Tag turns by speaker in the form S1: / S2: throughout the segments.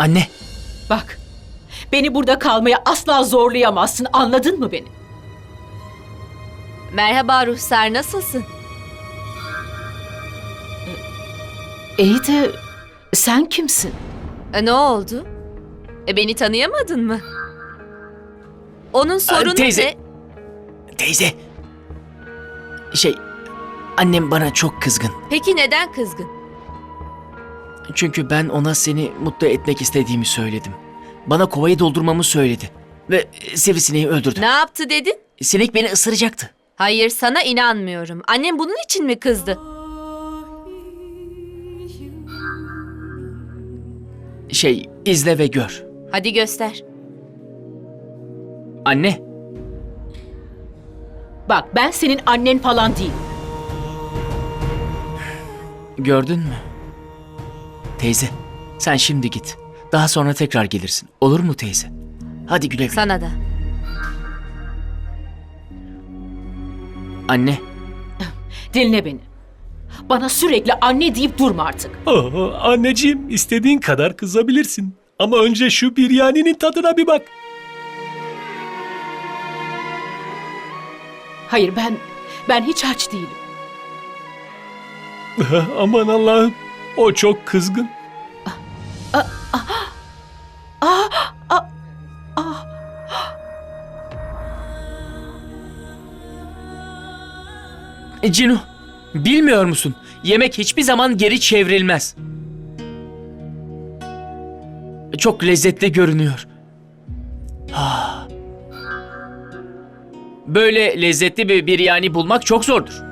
S1: Anne,
S2: Bak, beni burada kalmaya asla zorlayamazsın. Anladın mı beni?
S3: Merhaba Ruhsar, nasılsın?
S2: İyi de sen kimsin?
S3: E, ne oldu? E, beni tanıyamadın mı? Onun sorunu
S1: teyze.
S3: ne?
S1: teyze. Şey, annem bana çok kızgın.
S3: Peki neden kızgın?
S1: Çünkü ben ona seni mutlu etmek istediğimi söyledim. Bana kovayı doldurmamı söyledi. Ve sivrisineği öldürdü.
S3: Ne yaptı dedin?
S1: Sinek beni ısıracaktı.
S3: Hayır sana inanmıyorum. Annem bunun için mi kızdı?
S1: Şey, izle ve gör.
S3: Hadi göster.
S1: Anne,
S2: Bak ben senin annen falan değilim.
S1: gördün mü? Teyze, sen şimdi git. Daha sonra tekrar gelirsin. Olur mu teyze? Hadi güle güle.
S3: Sana da.
S1: Anne,
S2: Dinle beni. Bana sürekli anne deyip durma artık.
S4: Aa, anneciğim istediğin kadar kızabilirsin. Ama önce şu biryaninin tadına bir bak.
S2: Hayır ben ben hiç aç değilim.
S4: Aman Allah'ım. O çok kızgın.
S1: E, Cinu, bilmiyor musun? Yemek hiçbir zaman geri çevrilmez. Çok lezzetli görünüyor. Ah. Böyle lezzetli bir biryani bulmak çok zordur.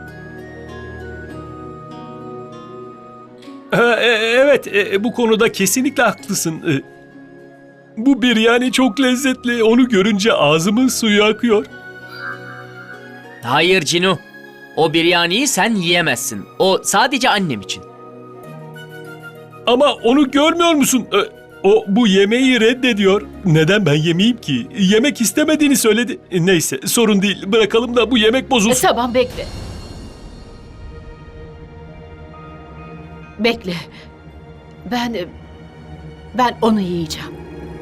S4: Evet e, bu konuda kesinlikle haklısın. E, Bu biryani çok lezzetli. Onu görünce ağzımın suyu akıyor.
S1: Hayır Cinu. O biryaniyi sen yiyemezsin. O sadece annem için.
S4: Ama onu görmüyor musun? E, O bu yemeği reddediyor. Neden ben yemeyeyim ki? Yemek istemediğini söyledi. E, Neyse sorun değil. Bırakalım da bu yemek
S2: E,
S4: bozulsun.
S2: tamam bekle. Bekle. Ben ben onu yiyeceğim.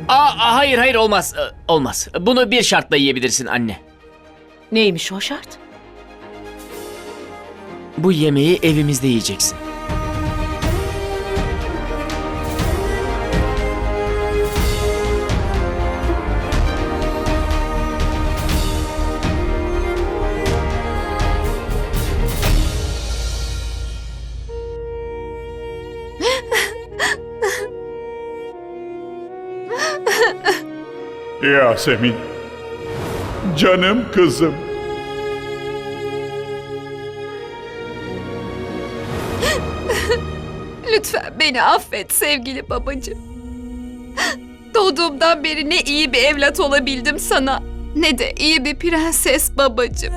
S1: Aa, hayır hayır olmaz. Ee, Olmaz. Bunu bir şartla yiyebilirsin anne.
S2: Neymiş o şart?
S1: Bu yemeği evimizde yiyeceksin.
S5: Yasemin. Canım kızım.
S6: Lütfen beni affet sevgili babacığım. Doğduğumdan beri ne iyi bir evlat olabildim sana ne de iyi bir prenses babacığım.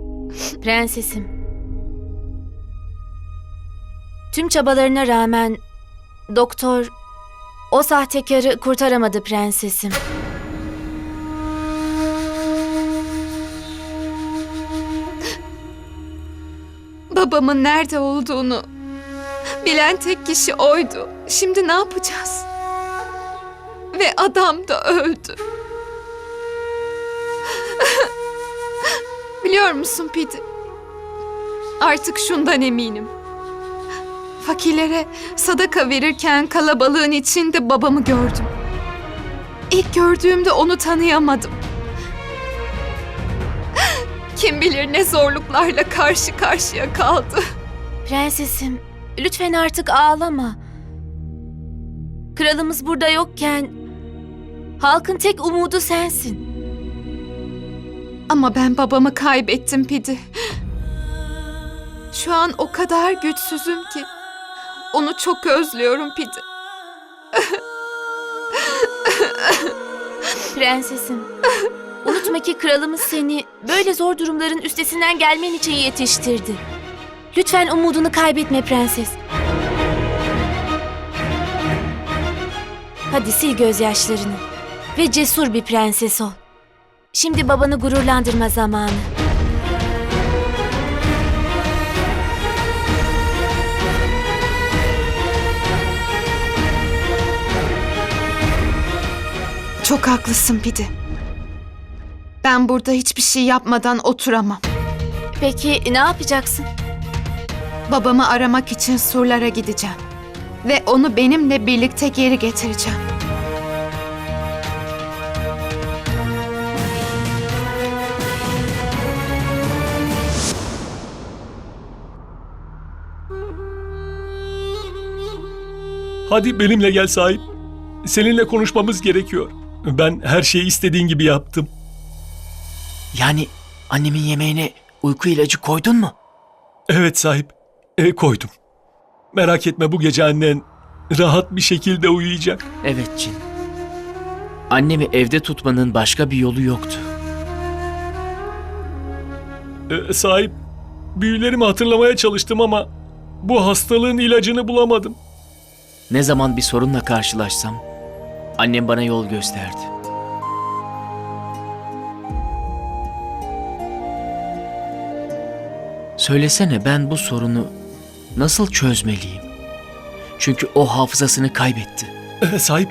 S3: Prensesim. Tüm çabalarına rağmen doktor o sahtekarı kurtaramadı prensesim.
S6: Babamın nerede olduğunu bilen tek kişi oydu. Şimdi ne yapacağız? Ve adam da öldü. Biliyor musun Pidi? Artık şundan eminim. Fakirlere sadaka verirken kalabalığın içinde babamı gördüm. İlk gördüğümde onu tanıyamadım. Kim bilir ne zorluklarla karşı karşıya kaldı.
S3: Prensesim, lütfen artık ağlama. Kralımız burada yokken halkın tek umudu sensin.
S6: Ama ben babamı kaybettim Pidi. Şu an o kadar güçsüzüm ki. Onu çok özlüyorum Pidi.
S3: Prensesim, unutma ki kralımız seni böyle zor durumların üstesinden gelmen için yetiştirdi. Lütfen umudunu kaybetme prenses. Hadi sil gözyaşlarını ve cesur bir prenses ol. Şimdi babanı gururlandırma zamanı.
S7: Çok haklısın Pidi. Ben burada hiçbir şey yapmadan oturamam.
S3: Peki ne yapacaksın?
S7: Babamı aramak için surlara gideceğim. Ve onu benimle birlikte geri getireceğim.
S4: Hadi benimle gel sahip. Seninle konuşmamız gerekiyor. Ben her şeyi istediğin gibi yaptım.
S1: Yani annemin yemeğine uyku ilacı koydun mu?
S4: Evet sahip. E, koydum. Merak etme bu gece annen rahat bir şekilde uyuyacak.
S1: Evet Cin. Annemi evde tutmanın başka bir yolu yoktu.
S4: E, sahip, büyülerimi hatırlamaya çalıştım ama bu hastalığın ilacını bulamadım.
S1: Ne zaman bir sorunla karşılaşsam annem bana yol gösterdi. Söylesene ben bu sorunu nasıl çözmeliyim? Çünkü o hafızasını kaybetti.
S4: E, sahip.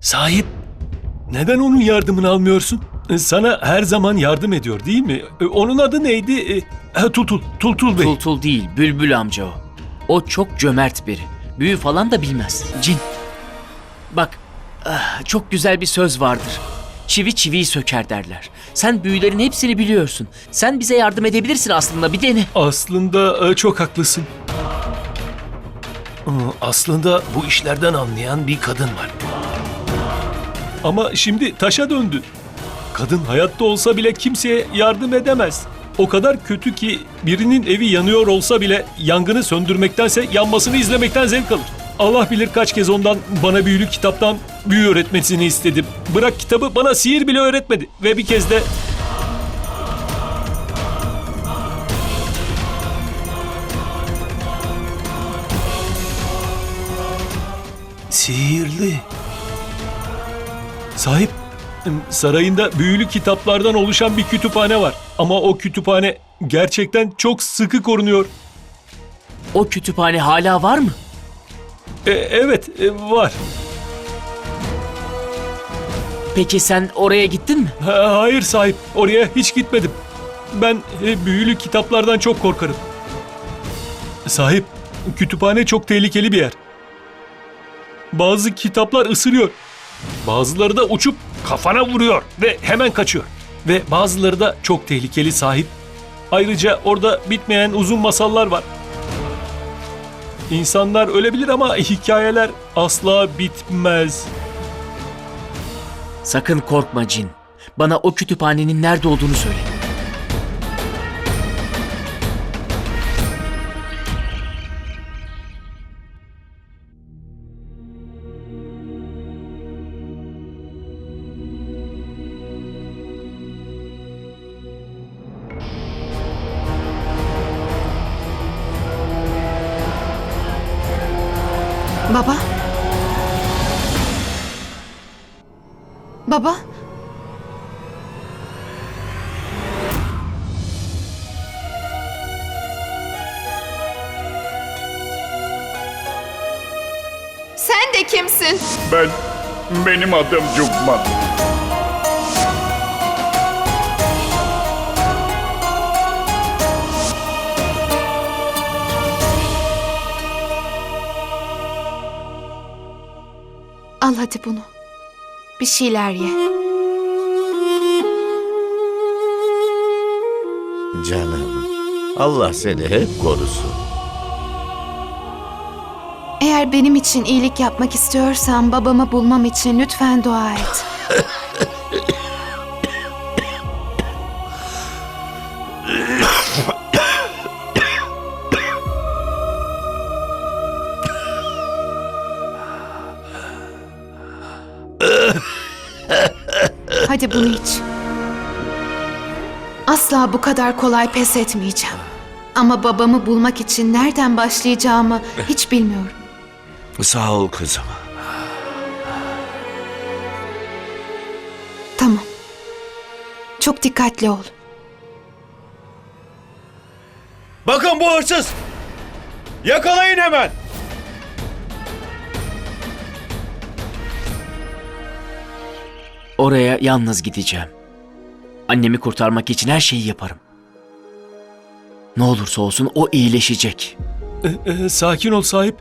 S4: Sahip. Neden onun yardımını almıyorsun? E, Sana her zaman yardım ediyor değil mi? E, Onun adı neydi? E, ha, Tutul, Tultul Bey.
S1: Tultul değil, Bülbül amca o. O çok cömert biri. Büyü falan da bilmez. Cin. Bak, ah, çok güzel bir söz vardır. Çivi çiviyi söker derler. Sen büyülerin hepsini biliyorsun. Sen bize yardım edebilirsin aslında bir dene.
S4: Aslında e, çok haklısın. Aslında bu işlerden anlayan bir kadın var. Ama şimdi taşa döndü. Kadın hayatta olsa bile kimseye yardım edemez. O kadar kötü ki birinin evi yanıyor olsa bile yangını söndürmektense yanmasını izlemekten zevk alır. Allah bilir kaç kez ondan bana büyülü kitaptan büyü öğretmesini istedim. Bırak kitabı bana sihir bile öğretmedi. Ve bir kez de Sihirli. Sahip, sarayında büyülü kitaplardan oluşan bir kütüphane var. Ama o kütüphane gerçekten çok sıkı korunuyor.
S1: O kütüphane hala var mı?
S4: E, evet, e, var.
S1: Peki sen oraya gittin mi?
S4: Ha, hayır sahip, oraya hiç gitmedim. Ben e, büyülü kitaplardan çok korkarım. Sahip, kütüphane çok tehlikeli bir yer. Bazı kitaplar ısırıyor. Bazıları da uçup kafana vuruyor ve hemen kaçıyor. Ve bazıları da çok tehlikeli sahip. Ayrıca orada bitmeyen uzun masallar var. İnsanlar ölebilir ama hikayeler asla bitmez.
S1: Sakın korkma Cin. Bana o kütüphanenin nerede olduğunu söyle.
S7: Baba? Baba?
S6: Sen de kimsin?
S5: Ben, benim adım Cukman.
S7: Al hadi bunu. Bir şeyler ye.
S8: Canım, Allah seni hep korusun.
S7: Eğer benim için iyilik yapmak istiyorsan babamı bulmam için lütfen dua et. Bunu iç. Asla bu kadar kolay pes etmeyeceğim. Ama babamı bulmak için nereden başlayacağımı hiç bilmiyorum.
S8: Sağ ol kızım.
S7: Çok dikkatli ol.
S8: Bakın bu hırsız! Yakalayın hemen!
S1: Oraya yalnız gideceğim. Annemi kurtarmak için her şeyi yaparım. Ne olursa olsun o iyileşecek.
S4: E, e, sakin ol sahip.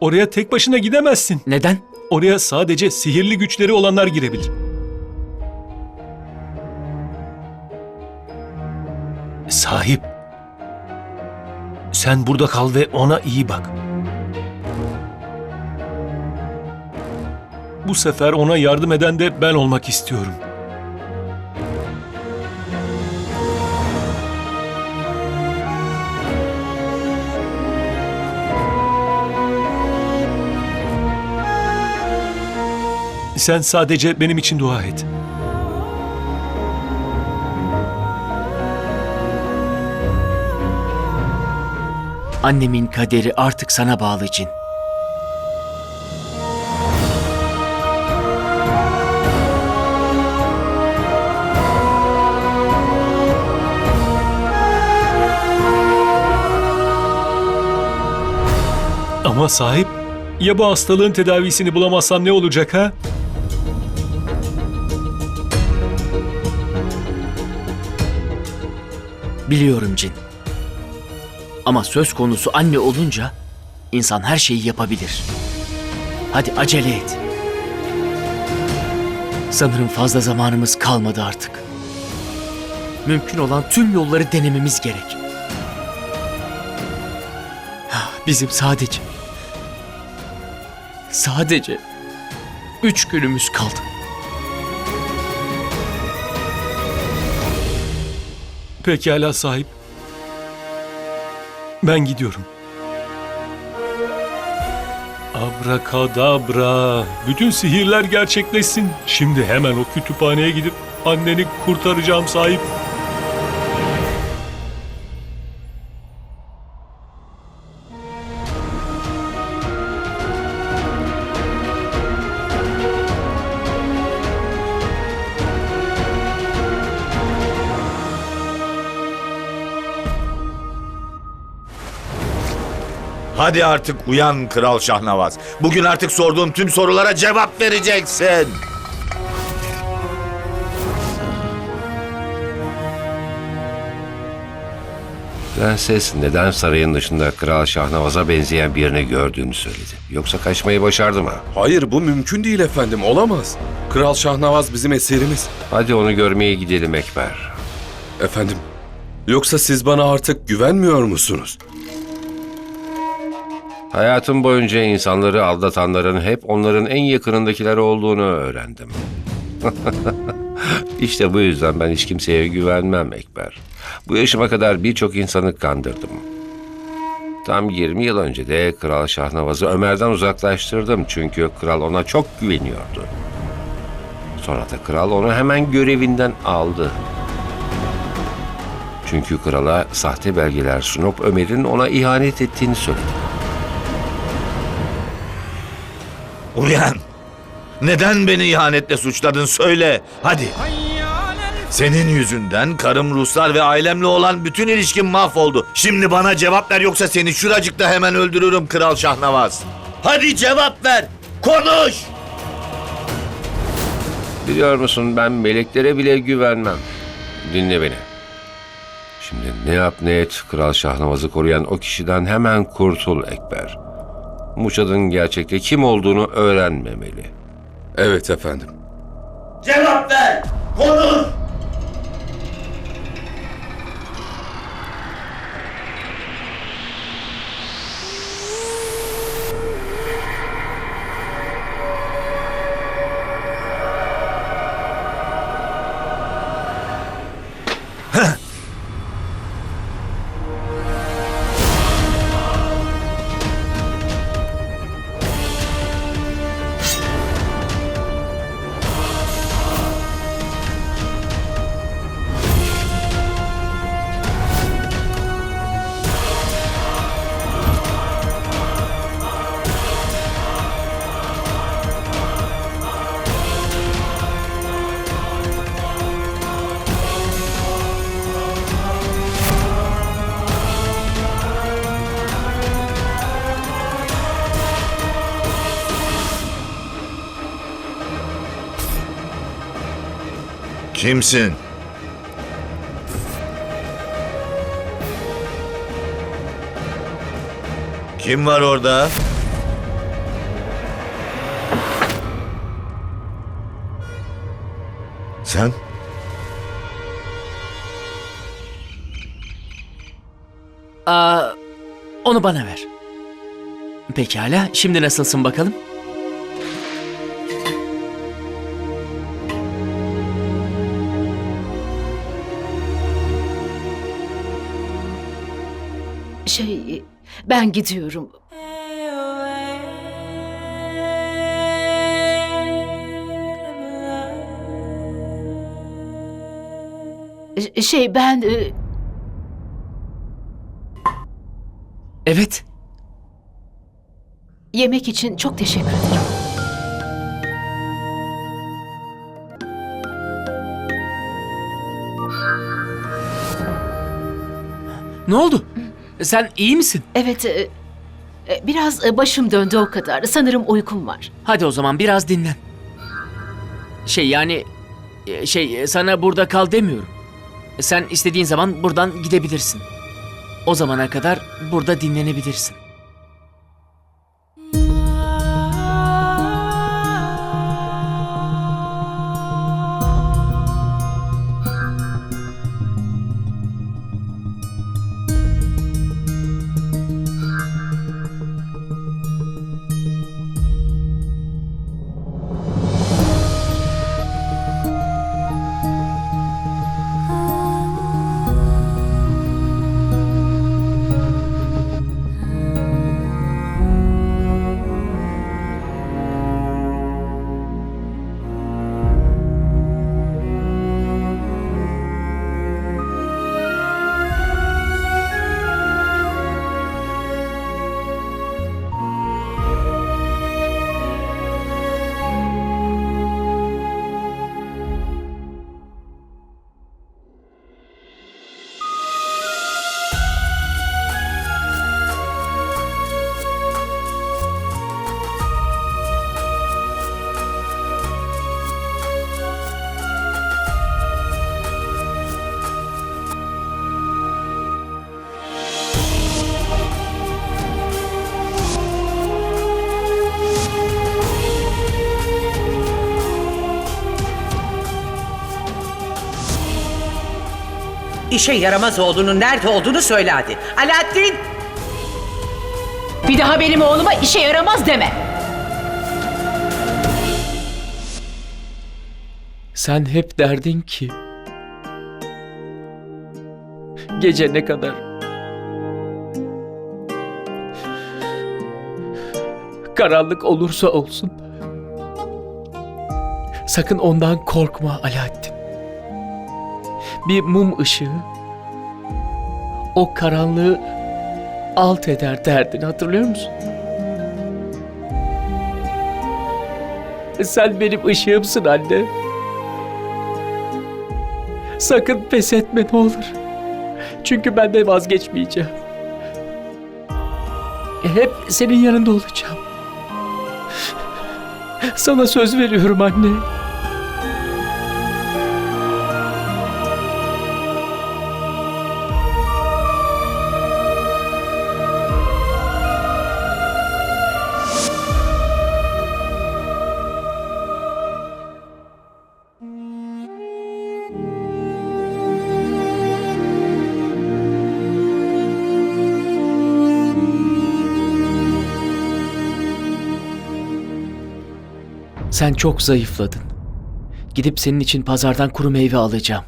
S4: Oraya tek başına gidemezsin.
S1: Neden?
S4: Oraya sadece sihirli güçleri olanlar girebilir. Sahip. Sen burada kal ve ona iyi bak. Bu sefer ona yardım eden de ben olmak istiyorum. Sen sadece benim için dua et.
S1: Annemin kaderi artık sana bağlı Cin.
S4: Ama sahip, ya bu hastalığın tedavisini bulamazsam ne olacak ha?
S1: Biliyorum Cin. Ama söz konusu anne olunca insan her şeyi yapabilir. Hadi acele et. Sanırım fazla zamanımız kalmadı artık. Mümkün olan tüm yolları denememiz gerek. Bizim sadece sadece üç günümüz kaldı.
S4: Pekala sahip. Ben gidiyorum. Abrakadabra. Bütün sihirler gerçekleşsin. Şimdi hemen o kütüphaneye gidip anneni kurtaracağım sahip.
S8: Hadi artık uyan Kral Şahnavaz. Bugün artık sorduğum tüm sorulara cevap vereceksin.
S9: Prenses neden sarayın dışında Kral Şahnavaz'a benzeyen birini gördüğünü söyledi. Yoksa kaçmayı başardı mı?
S10: Hayır bu mümkün değil efendim olamaz. Kral Şahnavaz bizim eserimiz.
S9: Hadi onu görmeye gidelim Ekber.
S10: Efendim yoksa siz bana artık güvenmiyor musunuz?
S9: Hayatım boyunca insanları aldatanların hep onların en yakınındakiler olduğunu öğrendim. işte bu yüzden ben hiç kimseye güvenmem Ekber. Bu yaşıma kadar birçok insanı kandırdım. Tam 20 yıl önce de Kral Şahnavaz'ı Ömer'den uzaklaştırdım çünkü kral ona çok güveniyordu. Sonra da kral onu hemen görevinden aldı. Çünkü krala sahte belgeler sunup Ömer'in ona ihanet ettiğini söyledi.
S8: Uyan. Neden beni ihanetle suçladın söyle. Hadi. Senin yüzünden karım Ruslar ve ailemle olan bütün ilişkim mahvoldu. Şimdi bana cevap ver yoksa seni şuracıkta hemen öldürürüm Kral Şahnavaz. Hadi cevap ver. Konuş.
S9: Biliyor musun ben meleklere bile güvenmem. Dinle beni. Şimdi ne yap ne et Kral Şahnavaz'ı koruyan o kişiden hemen kurtul Ekber. Muçad'ın gerçekte kim olduğunu öğrenmemeli.
S10: Evet efendim.
S8: Cevap ver. Konuş. Kimsin? Kim var orada? Sen?
S1: Aa, onu bana ver. Pekala, şimdi nasılsın bakalım?
S2: Ben gidiyorum. Ş- Şey ben e,
S1: Evet.
S2: yemek için çok teşekkür ederim.
S1: Ne oldu? Sen iyi misin?
S2: Evet, e, e, biraz e, başım döndü o kadar. Sanırım uykum var.
S1: Hadi o zaman biraz dinlen. Şey yani e, şey e, sana burada kal demiyorum. Sen istediğin zaman buradan gidebilirsin. O zamana kadar burada dinlenebilirsin.
S11: İşe yaramaz olduğunu, nerede olduğunu söyle hadi. Alaaddin!
S2: Bir daha benim oğluma işe yaramaz deme.
S1: Sen hep derdin ki gece ne kadar karanlık olursa olsun sakın ondan korkma Alaaddin. Bir mum ışığı o karanlığı alt eder derdini hatırlıyor musun? Sen benim ışığımsın anne. Sakın pes etme ne olur. Çünkü ben de vazgeçmeyeceğim. Hep senin yanında olacağım. Sana söz veriyorum anne. Sen çok zayıfladın. Gidip senin için pazardan kuru meyve alacağım.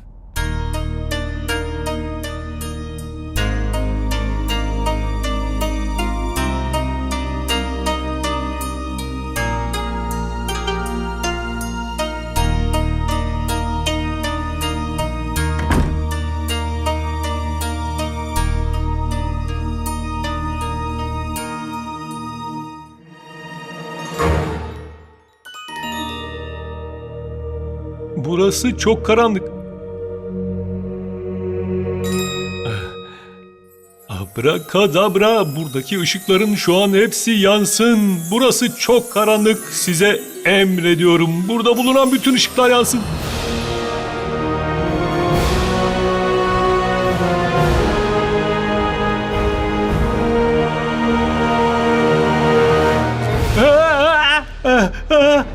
S4: Burası çok karanlık. Abrakadabra buradaki ışıkların şu an hepsi yansın. Burası çok karanlık. Size emrediyorum. Burada bulunan bütün ışıklar yansın. Ah,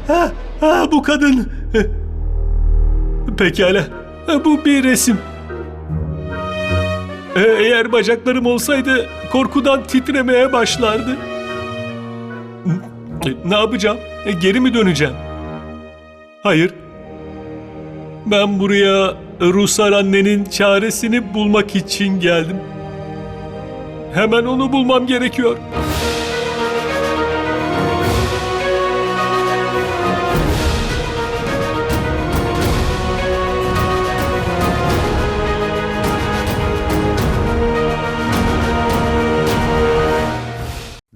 S4: ah, ah, bu kadın Pekala. Bu bir resim. Ee, Eğer bacaklarım olsaydı korkudan titremeye başlardı. Ne yapacağım? E, Geri mi döneceğim? Hayır. Ben buraya Rusar annenin çaresini bulmak için geldim. Hemen onu bulmam gerekiyor.